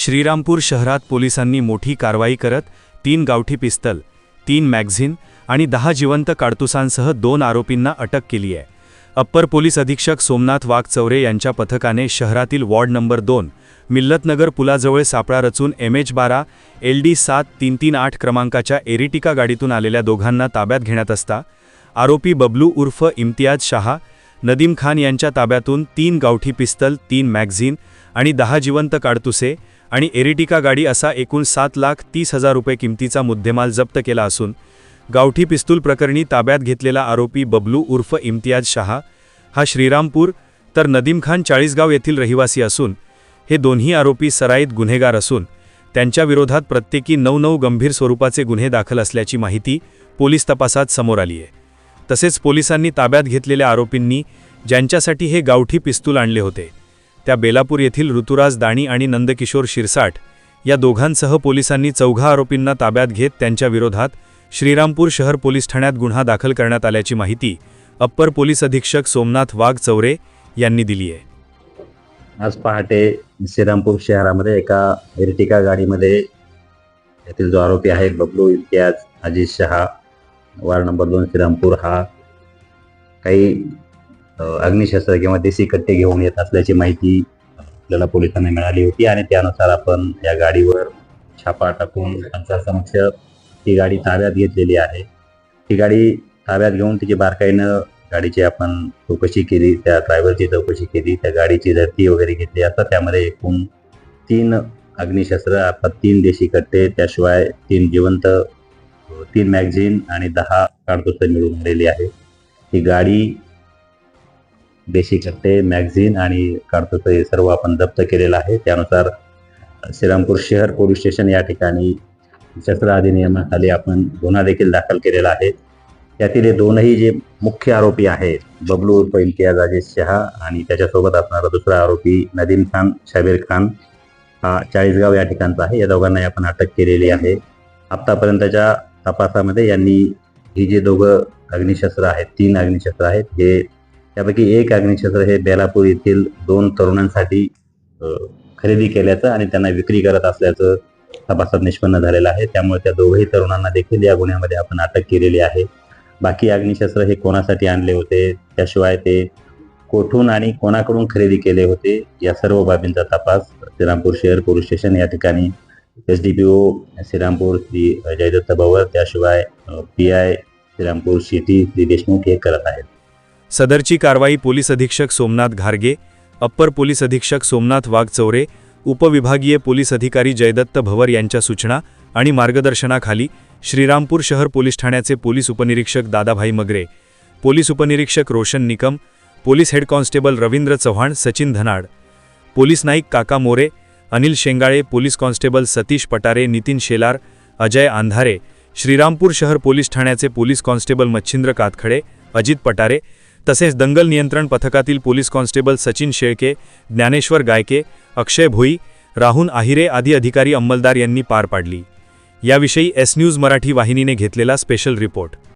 श्रीरामपूर शहरात पोलिसांनी मोठी कारवाई करत तीन गावठी पिस्तल तीन मॅग्झिन आणि दहा जिवंत काडतुसांसह दोन आरोपींना अटक केली आहे. अप्पर पोलीस अधीक्षक सोमनाथ वाघचौरे यांच्या पथकाने शहरातील वॉर्ड नंबर दोन मिल्लतनगर पुलाजवळ सापळा रचून एम एच बारा एल डी सात तीन तीन आठ क्रमांकाच्या एरिटिका गाडीतून आलेल्या दोघांना ताब्यात घेण्यात असता आरोपी बबलू उर्फ इम्तियाज शहा नदीम खान यांच्या ताब्यातून तीन गावठी पिस्तल तीन मॅग्झिन आणि दहा जिवंत काडतुसे आणि एरिटिका गाडी असा एकूण सात लाख तीस हजार रुपये किमतीचा मुद्देमाल जप्त केला असून गावठी पिस्तूल प्रकरणी ताब्यात घेतलेला आरोपी बबलू उर्फ इम्तियाज शहा हा श्रीरामपूर तर नदीम खान चाळीसगाव येथील रहिवासी असून हे दोन्ही आरोपी सराईत गुन्हेगार असून त्यांच्या विरोधात प्रत्येकी नऊ नऊ गंभीर स्वरूपाचे गुन्हे दाखल असल्याची माहिती पोलीस तपासात समोर आली आहे. तसेच पोलिसांनी ताब्यात घेतलेल्या आरोपींनी ज्यांच्यासाठी हे गावठी पिस्तूल आणले होते त्या बेलापूर येथील ऋतुराज दाणी आणि नंदकिशोर शिरसाट या दोघांसह पोलिसांनी चौघा आरोपींना ताब्यात घेत त्यांच्या विरोधात श्रीरामपूर शहर पोलीस ठाण्यात गुन्हा दाखल करण्यात आल्याची माहिती अप्पर पोलीस अधीक्षक सोमनाथ वाघ चौरे यांनी दिली आहे. आज पहाटे श्रीरामपूर शहरामध्ये एका एर्टिका गाडीमध्ये येथील जो आरोपी आहे बबलू इम्तियाज अजित शहा वार्ड नंबर दोन श्रीरामपूर हा काही अग्निशस्त्र किंवा देशी कट्टे घेऊन येत असल्याची माहिती आपल्याला पोलिसांना मिळाली होती आणि त्यानुसार आपण या गाडीवर छापा टाकून त्यांच्या समक्ष ही गाडी ताब्यात घेतलेली आहे. ही गाडी ताब्यात घेऊन तिची बारकाईनं गाडीची आपण चौकशी केली त्या ड्रायव्हरची चौकशी केली त्या गाडीची धरती वगैरे घेतली. असता त्यामध्ये एकूण तीन अग्निशस्त्र अर्थात तीन देशी कट्टे त्याशिवाय तीन जिवंत तीन मॅगझिन आणि दहा काडतुसं मिळून आलेली आहे ही गाडी देशी कट्टे मॅगझिन आणि काडतुसं हे सर्व आपण जप्त केलेलं आहे. त्यानुसार श्रीरामपूर शहर पोलीस स्टेशन या ठिकाणी शस्त्र अधिनियमाखाली आपण गुन्हा देखील दाखल केलेला आहे. त्यातील हे दोनही जे मुख्य आरोपी आहेत बबलू उर्फ इम्तियाज अजित शहा आणि त्याच्यासोबत असणारा दुसरा आरोपी नदीम खान शाबीर खान हा चाळीसगाव या ठिकाणचा आहे. या दोघांनाही आपण अटक केलेली आहे. आत्तापर्यंतच्या तपासामध्ये यांनी ही जे दोघं अग्निशस्त्र आहेत तीन अग्निशस्त्र आहेत हे त्यापैकी एक अग्निशस्त्र हे बेलापूर येथील दोन तरुणांसाठी खरेदी केल्याचं आणि त्यांना विक्री करत असल्याचं तपासात निष्पन्न झालेलं आहे. त्यामुळे त्या दोघही तरुणांना देखील या गुन्ह्यामध्ये आपण अटक केलेली आहे. बाकी अग्निशस्त्र हे कोणासाठी आणले होते? त्याशिवाय ते कोठून आणि कोणाकडून खरेदी केले होते? या सर्व बाबींचा तपास श्रीरामपूर शहर पोलीस स्टेशन या ठिकाणी S D P O Shrirampur Shri Jaydatt Bhavar त्याशिवाय P I Shrirampur city Shri Deshmukh हे करत आहेत. सदरची कारवाई पोलीस अधीक्षक सोमनाथ घारगे अप्पर पोलीस अधीक्षक सोमनाथ वाघचौरे उपविभागीय पोलीस अधिकारी जयदत्त भवर यांच्या सूचना आणि मार्गदर्शनाखाली श्रीरामपूर शहर पोलीस ठाण्याचे पोलीस उपनिरीक्षक दादाभाई मगरे पोलीस उपनिरीक्षक Roshan Nikam police head constable Ravindra Chavan Sachin Dhanad police naik Kaka More Anil Shengale police constable Satish Patare Nitin Shelar Ajay Andhare Shrirampur शहर पोलीस ठाण्याचे पोलीस कॉन्स्टेबल मच्छिंद्र कातखडे अजित पटारे तसेच दंगल नियंत्रण पथकातील पोलीस कॉन्स्टेबल सचिन शेळके ज्ञानेश्वर गायके अक्षय भोई राहुल आहिरे आदी अधिकारी अंमलदार यांनी पार पाडली. याविषयी एस न्यूज मराठी वाहिनीने घेतलेला स्पेशल रिपोर्ट.